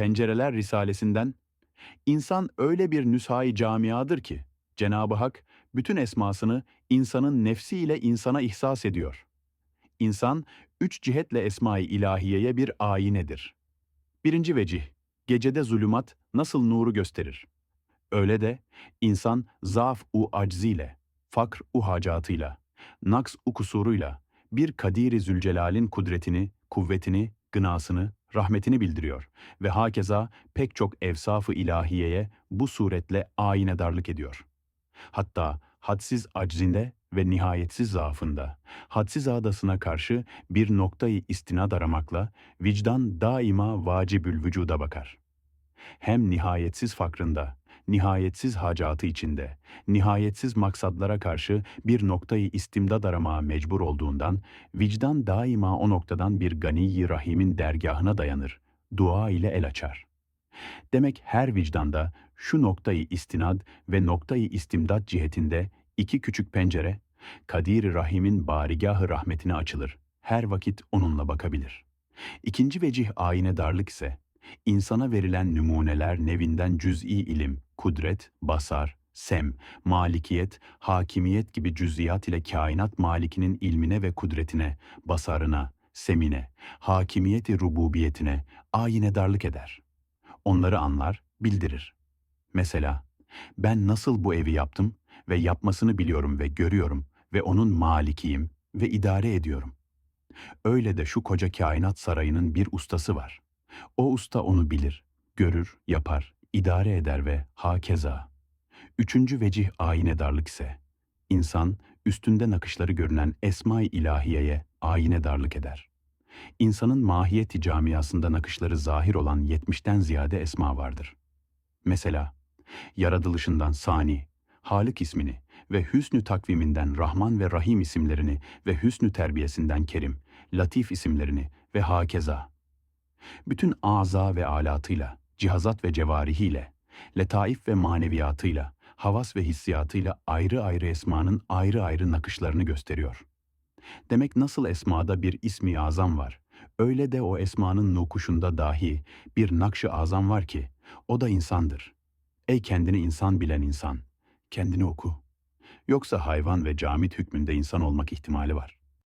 Pencereler Risalesinden, İnsan öyle bir nüshai camiadır ki, Cenab-ı Hak bütün esmasını insanın nefsiyle insana ihsas ediyor. İnsan, üç cihetle esma-i ilahiyeye bir ayinedir. Birinci vecih, gecede zulümat nasıl nuru gösterir? Öyle de insan zaaf-u acziyle, fakr-u hacatıyla, naks-u kusuruyla bir Kadiri Zülcelal'in kudretini, kuvvetini, gınasını, rahmetini bildiriyor ve hakeza pek çok evsaf-ı ilahiyeye bu suretle ayinedarlık ediyor. Hatta hadsiz aczinde ve nihayetsiz zaafında, hadsiz adasına karşı bir noktayı istinad aramakla vicdan daima vacibül vücuda bakar. Hem nihayetsiz fakrında, nihayetsiz hacatı içinde, nihayetsiz maksadlara karşı bir noktayı istimdad aramaya mecbur olduğundan, vicdan daima o noktadan bir gani rahimin dergahına dayanır, dua ile el açar. Demek her vicdanda şu noktayı istinad ve noktayı istimdad cihetinde iki küçük pencere, Kadir-i Rahim'in barigahı rahmetine açılır. Her vakit onunla bakabilir. İkinci vecih ayine darlık ise, insana verilen numuneler nevinden cüz'i ilim, kudret, basar, sem, malikiyet, hakimiyet gibi cüz'iyat ile kainat malikinin ilmine ve kudretine, basarına, semine, hakimiyeti rububiyetine ayine darlık eder. Onları anlar, bildirir. Mesela, ben nasıl bu evi yaptım ve yapmasını biliyorum ve görüyorum ve onun malikiyim ve idare ediyorum. Öyle de şu koca kainat sarayının bir ustası var. O usta onu bilir, görür, yapar, idare eder ve hakeza. Üçüncü vecih ayinedarlık ise, insan üstünde nakışları görünen esma-i ilahiyeye ayinedarlık eder. İnsanın mahiyeti camiasında nakışları zahir olan yetmişten ziyade esma vardır. Mesela, yaratılışından Sani, Halık ismini ve hüsnü takviminden Rahman ve Rahim isimlerini ve hüsnü terbiyesinden Kerim, Latif isimlerini ve hakeza. Bütün aza ve alatıyla, cihazat ve cevarihiyle, letaif ve maneviyatıyla, havas ve hissiyatıyla ayrı ayrı esmanın ayrı ayrı nakışlarını gösteriyor. Demek nasıl esmada bir ismi azam var, öyle de o esmanın nukuşunda dahi bir nakşı azam var ki, o da insandır. Ey kendini insan bilen insan, kendini oku. Yoksa hayvan ve camit hükmünde insan olmak ihtimali var.